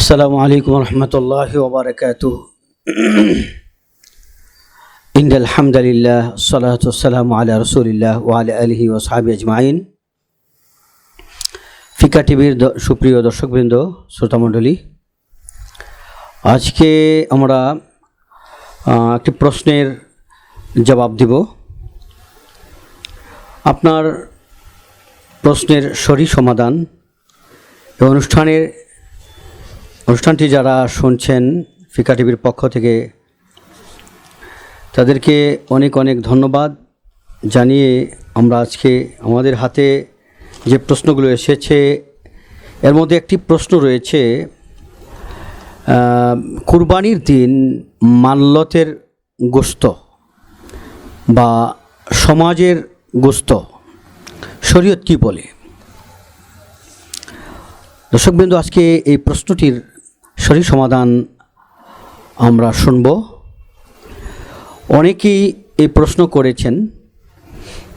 السلام عليكم ورحمة الله وبركاته إن الحمد لله الصلاة والسلام على رسول الله وعلى آله وصحبه أجمعين ফিকা টিভির দ- সুপ্রিয় দর্শকবৃন্দ শ্রোতামণ্ডলী আজকে আমরা আহ, একটি প্রশ্নের জবাব দিব আপনার প্রশ্নের সরি সমাধান এই অনুষ্ঠানের অনুষ্ঠানটি যারা শুনছেন ফিকা টিভির পক্ষ থেকে, তাদেরকে অনেক অনেক ধন্যবাদ জানিয়ে আমরা আজকে আমাদের হাতে যে প্রশ্নগুলো এসেছে, এর মধ্যে একটি প্রশ্ন রয়েছে কুরবানির দিন মাল্যতের গোস্ত বা সমাজের গোস্ত, শরীয়ত কি বলে? দর্শকবৃন্দ, আজকে এই প্রশ্নটির সঠিক সমাধান আমরা শুনব। অনেকেই এই প্রশ্ন করেছেন,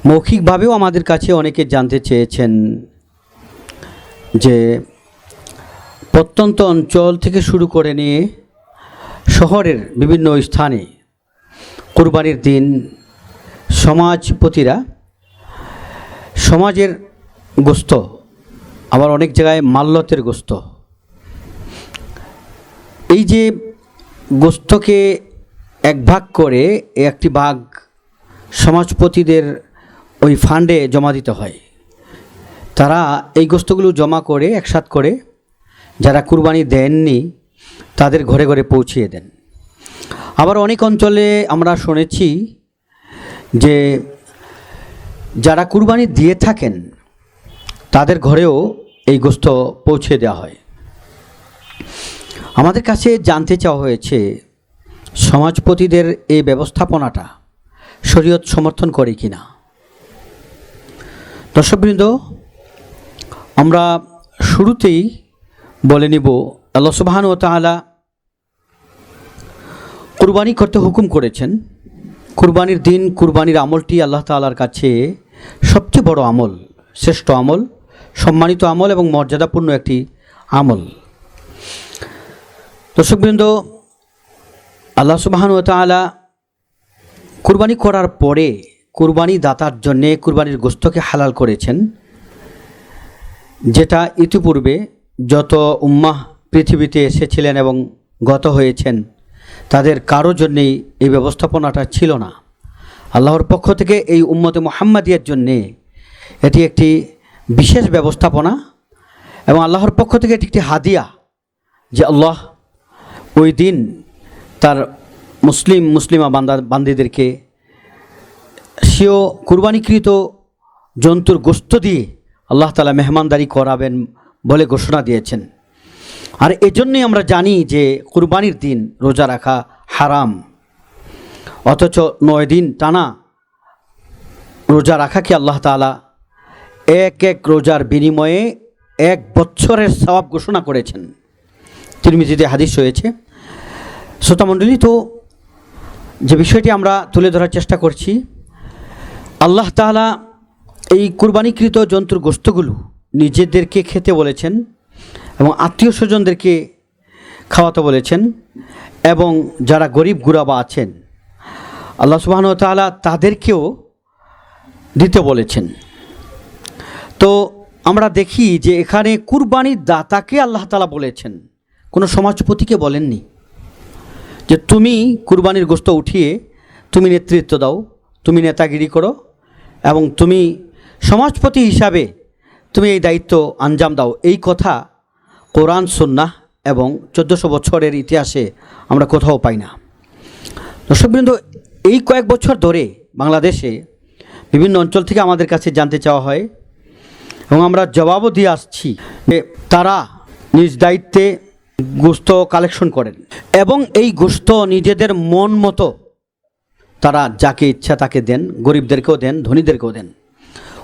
মৌখিকভাবেও আমাদের কাছে অনেকে জানতে চেয়েছেন যে প্রত্যন্ত অঞ্চল থেকে শুরু করে নিয়ে শহরের বিভিন্ন স্থানে কুরবানির দিন সমাজপতিরা, সমাজের গোস্ত, আবার অনেক জায়গায় মাল্যতের গোস্ত এই যে গোস্তকে এক ভাগ করে একটি ভাগ সমাজপতিদের ওই ফান্ডে জমা দিতে হয়। তারা এই গোস্তগুলো জমা করে, একসাথ করে, যারা কুরবানি দেননি, তাদের ঘরে ঘরে পৌঁছিয়ে দেন। আবার অনেক অঞ্চলে আমরা শুনেছি যে যারা কুরবানি দিয়ে থাকেন, তাদের ঘরেও এই গোস্ত পৌঁছে দেওয়া হয়। আমাদের কাছে জানতে চাওয়া হয়েছে, সমাজপতিদের এই ব্যবস্থাপনাটা শরীয়ত সমর্থন করে কি না দর্শকবৃন্দ, আমরা শুরুতেই বলে নিব, আল্লাহ সুবাহান ও তাআলা কুরবানি করতে হুকুম করেছেন। কুরবানির দিন, কুরবানির আমলটি আল্লাহ তালার কাছে সবচেয়ে বড় আমল, শ্রেষ্ঠ আমল, সম্মানিত আমল এবং মর্যাদাপূর্ণ একটি আমল। দর্শকবৃন্দ, আল্লাহ সুবাহান ও তাআলা কুরবানি করার পরে কুরবানি দাতার জন্যে কুরবানির গোস্তকে হালাল করেছেন। যেটা ইতিপূর্বে যত উম্মাহ পৃথিবীতে এসেছিলেন এবং গত হয়েছেন, তাদের কারও জন্যেই এই ব্যবস্থাপনাটা ছিল না। আল্লাহর পক্ষ থেকে এই উম্মতে মোহাম্মদিয়ার জন্যে এটি একটি বিশেষ ব্যবস্থাপনা এবং আল্লাহর পক্ষ থেকে এটি একটি হাদিয়া যে আল্লাহ ওই দিন তার মুসলিম, মুসলিমা বান্দা, বান্দিদেরকে সেও কুরবানিকৃত জন্তুর গোস্ত দিয়ে আল্লাহ তালা মেহমানদারি করাবেন বলে ঘোষণা দিয়েছেন। আর এজন্যই আমরা জানি যে কুরবানির দিন রোজা রাখা হারাম। অথচ নয় দিন টানা রোজা রাখাকে আল্লাহ তালা এক এক রোজার বিনিময়ে এক বছরের সবাব ঘোষণা করেছেন। তিরমিজিতে হাদিস হয়েছে শ্রোতামণ্ডলী তো যে বিষয়টি আমরা তুলে ধরার চেষ্টা করছি, আল্লাহ তাআলা এই কুরবানিকৃত জন্তুর গোস্তগুলো নিজেদেরকে খেতে বলেছেন এবং আত্মীয় স্বজনদেরকে খাওয়াতে বলেছেন এবং যারা গরিব গুরাবা আছেন, আল্লাহ সুবাহন তাআলা তাদেরকেও দিতে বলেছেন। তো আমরা দেখি যে এখানে কুরবানির দাতাকে আল্লাহ তালা বলেছেন। কোনো সমাজপতিকে বলেননি। যে তুমি কুরবানির গোস্ত উঠিয়ে তুমি নেতৃত্ব দাও, তুমি নেতাগিরি করো এবং তুমি সমাজপতি হিসাবে তুমি এই দায়িত্ব আঞ্জাম দাও। এই কথা কোরআন, সুন্নাহ এবং চোদ্দোশো বছরের ইতিহাসে আমরা কোথাও পাই না। দর্শকবৃন্দ, এই কয়েক বছর ধরে বাংলাদেশে বিভিন্ন অঞ্চল থেকে আমাদের কাছে জানতে চাওয়া হয় এবং আমরা জবাবও দিয়ে আসছি যে তারা নিজ দায়িত্বে গোস্ত কালেকশন করেন এবং এই গোস্ত নিজেদের মন মতো তারা যাকে ইচ্ছা তাকে দেন, গরিবদেরকেও দেন, ধনীদেরকেও দেন।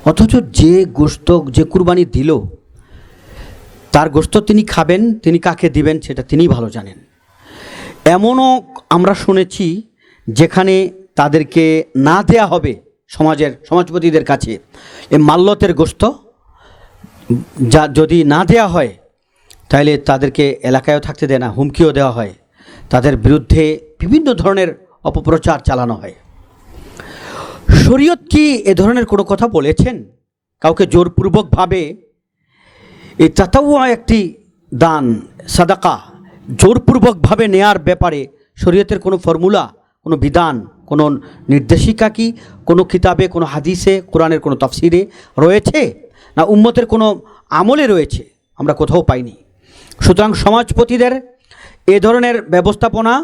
অথচ যে গোস্ত, যে কুরবানি দিল, তার গোস্ত তিনি খাবেন, তিনি কাকে দিবেন সেটা তিনিই ভালো জানেন। এমনও আমরা শুনেছি যেখানে তাদেরকে না দেয়া হবে সমাজের, সমাজপতিদের কাছে এ মাল্যতের গোস্ত, যা যদি না দেয়া হয় তাইলে তাদেরকে এলাকায়ও থাকতে দেয় না, হুমকিও দেওয়া হয়। তাদের বিরুদ্ধে বিভিন্ন ধরনের অপপ্রচার চালানো হয়। শরীয়ত কি এ ধরনের কোনো কথা বলেছেন? কাউকে জোরপূর্বকভাবে এই তাতাউয়া একটি দান, সাদাকা, জোরপূর্বকভাবে নেয়ার ব্যাপারে শরীয়তের কোনো ফর্মুলা, কোনো বিধান, কোনো নির্দেশিকা কি? কোনো কিতাবে, কোনো হাদিসে, কোরআনের কোনো তফসিরে রয়েছে? না উম্মতের কোনো আমলে রয়েছে? আমরা কোথাও পাইনি। সুতরাং সমাজপতিদের এ ধরনের ব্যবস্থাপনা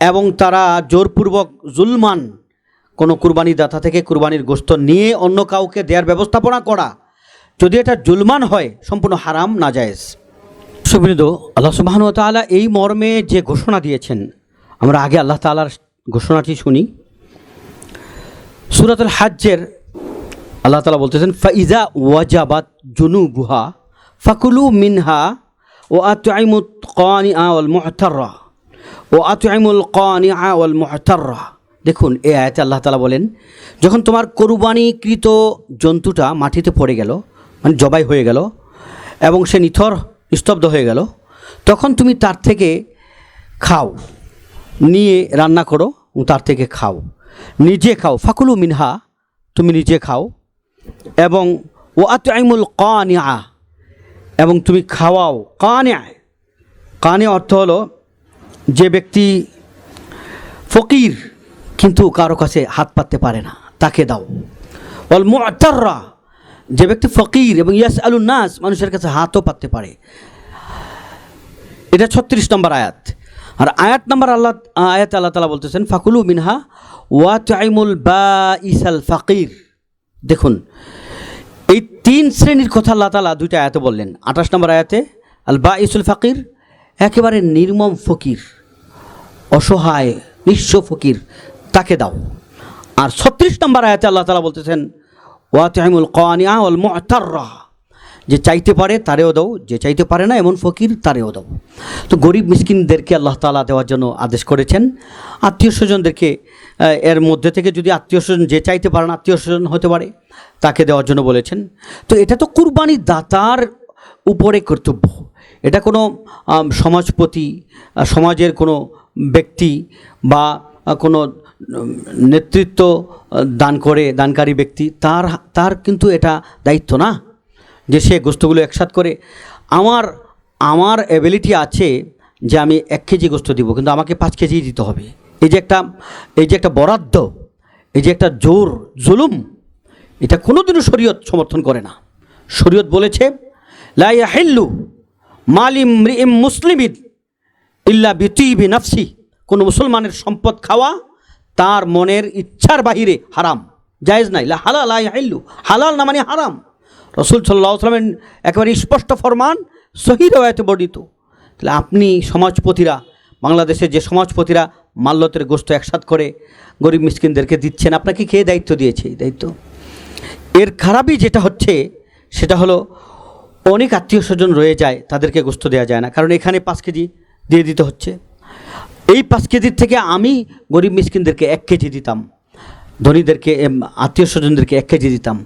এবং তারা জোরপূর্বক জুলমান কোনো কুরবানি দাতা থেকে কুরবানির গোস্ত নিয়ে অন্য কাউকে দেওয়ার ব্যবস্থাপনা করা, যদি এটা জুলমান হয়, সম্পূর্ণ হারাম না জায়েজ সুবৃন্দ আল্লাহ সুবাহন তাআলা এই মর্মে যে ঘোষণা দিয়েছেন, আমরা আগে আল্লাহ তাআলার ঘোষণাটি শুনি। সুরাতুল হাজ্জের আল্লাহ তাআলা বলতেছেন ফাইজা ওয়াজাবাত জুনু বুহা ফাকুলু মিনহা ও আতুআইমুত কানি আওয়াল মুহতাররা ও দেখুন এ আয়াতে আল্লাহ তালা বলেন, যখন তোমার কোরবানিকৃত জন্তুটা মাটিতে পড়ে গেল মানে জবাই হয়ে গেল, এবং সে নিথর, নিস্তব্ধ হয়ে গেল, তখন তুমি তার থেকে খাও, নিয়ে রান্না করো তার থেকে খাও। নিজে খাও, ফাকুলু মিনহা, তুমি নিজে খাও, এবং ও আতআইমুল কানিয়া এবং তুমি খাওয়াও। কানে কানে অর্থ হলো যে ব্যক্তি ফকির, কিন্তু কারও কাছে হাত পাততে পারে না, তাকে দাও। অল মুআতাররা যে ব্যক্তি ফকির এবং ইয়াস আলু নাস, মানুষের কাছে হাতও পাততে পারে। এটা ছত্রিশ নম্বর আয়াত। আর আয়াত নম্বর আল্লাহ, আয়াত আল্লাহ তালা বলতেছেন, ফাকুলু মিনহা ওয়া তাইমুল বা ইসাল ফাকির। দেখুন তিন শ্রেণির কথা আল্লাহ তালা দুইটা আয়াতে বললেন। আঠাশ নম্বর আয়াতে আল বা ইসুল ফাকির, একেবারে নির্মম ফকির, অসহায়, নিঃস্ব ফকির, তাকে দাও। আর ছত্রিশ নম্বর আয়াতে আল্লাহ তালা বলতেছেন, ওয়াতিমুল কানিয়া ওল মুতাররা, যে চাইতে পারে তারেও দাও, যে চাইতে পারে না এমন ফকির তারেও দাও। তো গরিব মিসকিনদেরকে আল্লাহ তালা দেওয়ার জন্য আদেশ করেছেন। আত্মীয় স্বজনদেরকে এর মধ্যে থেকে যদি আত্মীয় স্বজন যে চাইতে পারে না আত্মীয় স্বজন হতে পারে, তাকে দেওয়ার জন্য বলেছেন। তো এটা তো কুরবানি দাতার উপরে কর্তব্য। এটা কোনো সমাজপতি সমাজের কোনো ব্যক্তি বা কোনো নেতৃত্ব দান করে, দানকারী ব্যক্তি, তার তার কিন্তু এটা দায়িত্ব না যে সে গোস্তগুলো একসাথ করে। আমার আমার অ্যাবিলিটি আছে যে আমি এক কেজি গোস্ত দিব, কিন্তু আমাকে পাঁচ কেজি দিতে হবে। এই যে একটা, এই যে একটা বরাদ্দ, এই যে একটা জোর জুলুম, এটা কোনোদিনও শরীয়ত সমর্থন করে না। শরীয়ত বলেছে লাইয়াহিল্লু মালিম রিম মুসলিমিদ ইল্লা বিতিবি নাফসি। কোনো মুসলমানের সম্পদ খাওয়া তার মনের ইচ্ছার বাহিরে হারাম, জায়েজ নাই। হালাল আইল্লু হালাল না মানে হারাম। রসুল সাল্লাহ আসলামের একেবারে স্পষ্ট ফরমান, সহি রয়েতে বর্ণিত। তাহলে আপনি সমাজপতিরা বাংলাদেশের যে সমাজপতিরা মাল্যতের গোস্ত একসাথ করে গরিব মিসকিনদেরকে দিচ্ছেন, আপনাকে কে দায়িত্ব দিয়েছে এই দায়িত্ব? এর খারাপই যেটা হচ্ছে, সেটা হলো অনেক আত্মীয় স্বজন রয়ে যায়, তাদেরকে গোস্ত দেওয়া যায় না। কারণ এখানে পাঁচ কেজি দিয়ে দিতে হচ্ছে। এই পাঁচ কেজির থেকে আমি গরিব মিসকিনদেরকে এক কেজি দিতাম, ধনীদেরকে আত্মীয় স্বজনদেরকে এক কেজি দিতাম,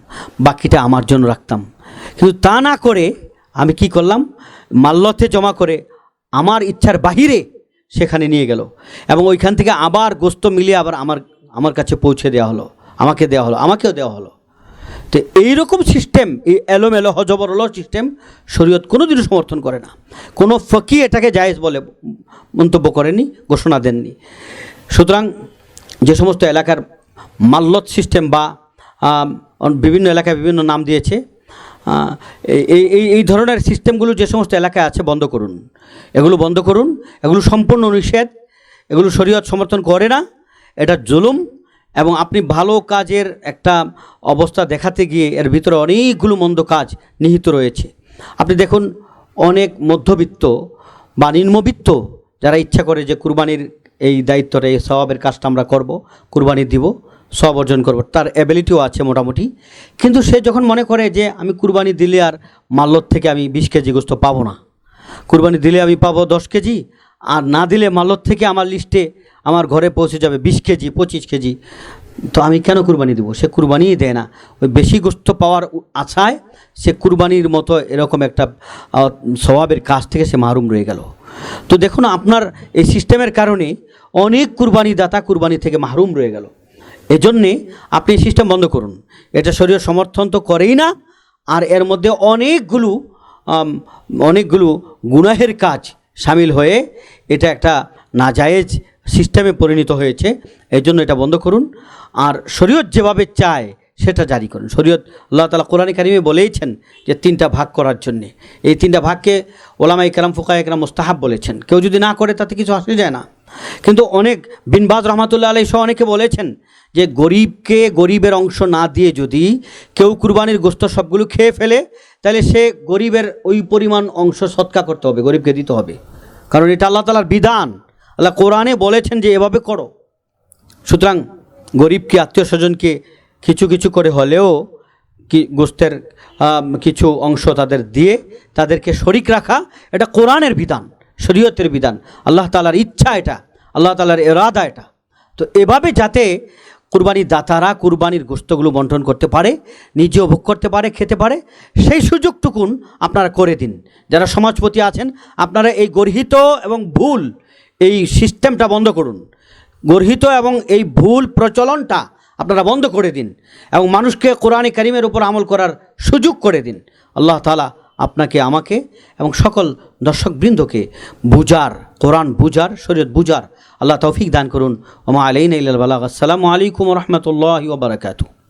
বাকিটা আমার জন্য রাখতাম। কিন্তু তা না করে আমি কি করলাম? মাল্যতে জমা করে আমার ইচ্ছার বাহিরে সেখানে নিয়ে গেল। এবং ওইখান থেকে আবার গোস্ত মিলিয়ে আবার আমার আমার কাছে পৌঁছে দেওয়া হলো। আমাকে দেওয়া হলো, আমাকেও দেওয়া হলো। তো এইরকম সিস্টেম এই এলোমেলো হজবরল সিস্টেম শরীয়ত কোনোদিনও সমর্থন করে না। কোনো ফকি এটাকে জায়েজ বলে মন্তব্য করেনি, ঘোষণা দেননি। সুতরাং যে সমস্ত এলাকার মাল্লত সিস্টেম বা বিভিন্ন এলাকায় বিভিন্ন নাম দিয়েছে এই এই এই ধরনের সিস্টেমগুলো যে সমস্ত এলাকায় আছে, বন্ধ করুন। এগুলো বন্ধ করুন। এগুলো সম্পূর্ণ নিষেধ। এগুলো শরীয়ত সমর্থন করে না। এটা জুলুম। এবং আপনি ভালো কাজের একটা অবস্থা দেখাতে গিয়ে এর ভিতরে অনেকগুলো মন্দ কাজ নিহিত রয়েছে। আপনি দেখুন, অনেক মধ্যবিত্ত বা নিম্নবিত্ত যারা ইচ্ছা করে যে কুরবানির এই দায়িত্বটা, এই স্বভাবের কাজটা আমরা করব, কুরবানি দিব সব অর্জন করব। তার অ্যাবিলিটিও আছে মোটামুটি। কিন্তু সে যখন মনে করে যে আমি কুরবানি দিলে আর মাল্যর থেকে আমি বিশ কেজি গোস্ত পাবো না, কুরবানি দিলে আমি পাবো দশ কেজি, আর না দিলে মালত থেকে আমার লিস্টে আমার ঘরে পৌঁছে যাবে বিশ কেজি, পঁচিশ কেজি, তো আমি কেন কুরবানি দেবো? সে কুরবানিই দেয় না। ওই বেশি গোস্ত পাওয়ার আশায় সে কুরবানির মতো এরকম একটা স্বভাবের কাজ থেকে সে মাহরুম রয়ে গেল। তো দেখুন, আপনার এই সিস্টেমের কারণে অনেক কুরবানি দাতা কুরবানি থেকে মাহরুম রয়ে গেল। এজন্যে আপনি সিস্টেম বন্ধ করুন। এটা শরীর সমর্থন তো করেই না, আর এর মধ্যে অনেকগুলো অনেকগুলো গুনাহের কাজ সামিল হয়ে এটা একটা নাজায়েজ সিস্টেমে পরিণত হয়েছে এই জন্য এটা বন্ধ করুন। আর শরীয়ত যেভাবে চায়, সেটা জারি করুন। শরীয়ত আল্লাহ তালা কোরআন কারিমে বলেইছেন যে তিনটা ভাগ করার জন্যে। এই তিনটা ভাগকে ওলামা ইকরাম ফুকা ইকরাম মুস্তাহাব বলেছেন। কেউ যদি না করে তাতে কিছু আসে যায় না। কিন্তু অনেক বিনবাজ রহমাতুল্লাহ আলাই সহ অনেকে বলেছেন যে গরিবকে গরিবের অংশ না দিয়ে যদি কেউ কুরবানির গোস্ত সবগুলো খেয়ে ফেলে, তাহলে সে গরিবের ওই পরিমাণ অংশ সৎকা করতে হবে, গরিবকে দিতে হবে। কারণ এটা আল্লাহ তালার বিধান। আল্লাহ কোরআনে বলেছেন যে এভাবে করো। সুতরাং গরিবকে, আত্মীয় স্বজনকে কিছু কিছু করে হলেও কি গোস্তের কিছু অংশ তাদের দিয়ে তাদেরকে শরিক রাখা, এটা কোরআনের বিধান। শরীয়তের বিধান। আল্লাহ তালার ইচ্ছা এটা, আল্লাহ তালার এরাদা এটা। তো এভাবে যাতে কুরবানির দাতারা কুরবানির গোস্তগুলো বন্টন করতে পারে, নিজেও ভোগ করতে পারে, খেতে পারে, সেই সুযোগটুকুন আপনারা করে দিন। যারা সমাজপতি আছেন, আপনারা এই গর্হিত এবং ভুল এই সিস্টেমটা বন্ধ করুন। গর্হিত এবং এই ভুল প্রচলনটা আপনারা বন্ধ করে দিন এবং মানুষকে কোরআনে কারিমের উপর আমল করার সুযোগ করে দিন। আল্লাহ তালা আপনাকে, আমাকে এবং সকল দর্শকবৃন্দকে বুজার, কোরআন বুজার, শরীয়ত বুজার আল্লাহ তৌফিক দান করুন। ওমা আলাইন বালাগ। আসসালামু আলাইকুম রহমতুল্লাহ বারাকাতু